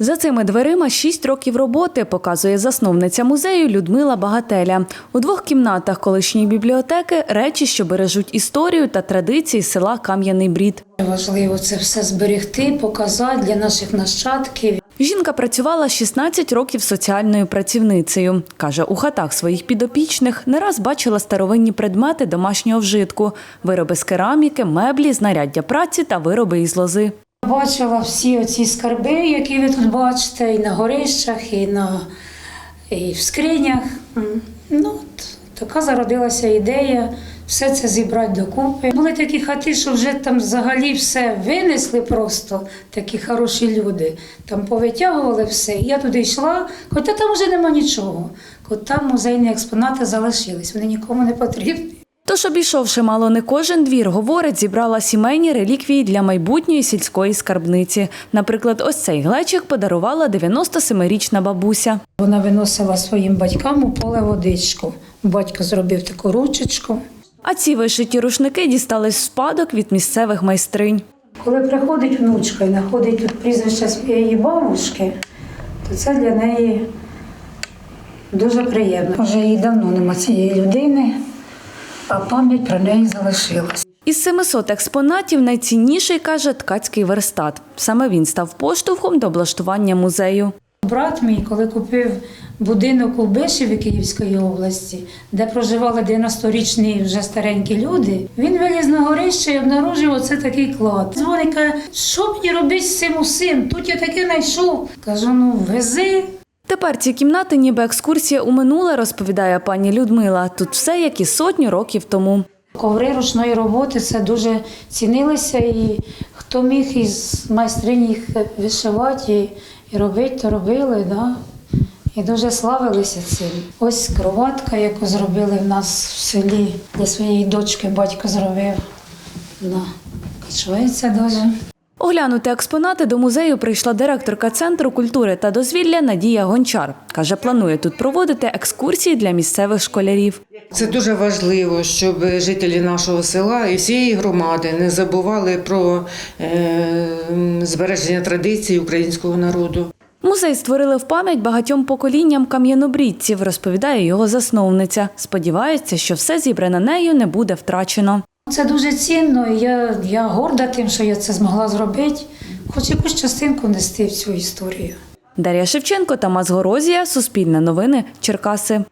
За цими дверима шість років роботи, показує засновниця музею Людмила Багателя. У двох кімнатах колишньої бібліотеки речі, що бережуть історію та традиції села Кам'яний Брід. Важливо це все зберегти, показати для наших нащадків. Жінка працювала 16 років соціальною працівницею. Каже, у хатах своїх підопічних не раз бачила старовинні предмети домашнього вжитку, вироби з кераміки, меблі, знаряддя праці та вироби із лози. Бачила всі оці скарби, які ви тут бачите, і на горищах, і на і в скринях. Ну, от, така зародилася ідея все це зібрати докупи. Були такі хати, що вже там взагалі все винесли просто, такі хороші люди. Там повитягували все. Я туди йшла, хоча там вже нема нічого. От там музейні експонати залишились, вони нікому не потрібні. Тож, обійшовши мало не кожен двір, говорить, зібрала сімейні реліквії для майбутньої сільської скарбниці. Наприклад, ось цей глечик подарувала 97-річна бабуся. Вона виносила своїм батькам у поле водичку. Батько зробив таку ручечку. А ці вишиті рушники дістались в спадок від місцевих майстринь. Коли приходить внучка і знаходить тут прізвище своєї бабушки, то це для неї дуже приємно. Вже їй давно нема цієї людини, а пам'ять про неї залишилась. Із 700 експонатів найцінніший, каже, ткацький верстат. Саме він став поштовхом до облаштування музею. Брат мій, коли купив будинок у Бишеві Київської області, де проживали 90-річні вже старенькі люди, він виліз на горище і обнаружив оце такий клад. Дзвонить, каже, що мені робити з цим усім? Тут я таке знайшов. Кажу, ну вези. Тепер ці кімнати ніби екскурсія у минуле, розповідає пані Людмила. Тут все як і сотню років тому. Коври ручної роботи це дуже цінилися, і хто міг із майстринь їх вишивати і, і робити, то робили. Да? І дуже славилися цим. Ось кроватка, яку зробили в нас в селі для своєї дочки, батько зробив. Вона качується дуже. Оглянути експонати до музею прийшла директорка Центру культури та дозвілля Надія Гончар. Каже, планує тут проводити екскурсії для місцевих школярів. Це дуже важливо, щоб жителі нашого села і всієї громади не забували про е, збереження традицій українського народу. Музей створили в пам'ять багатьом поколінням кам'янобрідців, розповідає його засновниця. Сподівається, що все зібране нею не буде втрачено. Це дуже цінно, і я, я горда тим, що я це змогла зробити, хоч якусь частинку нести в цю історію. Дар'я Шевченко, Тамас Горозія, Суспільне новини, Черкаси.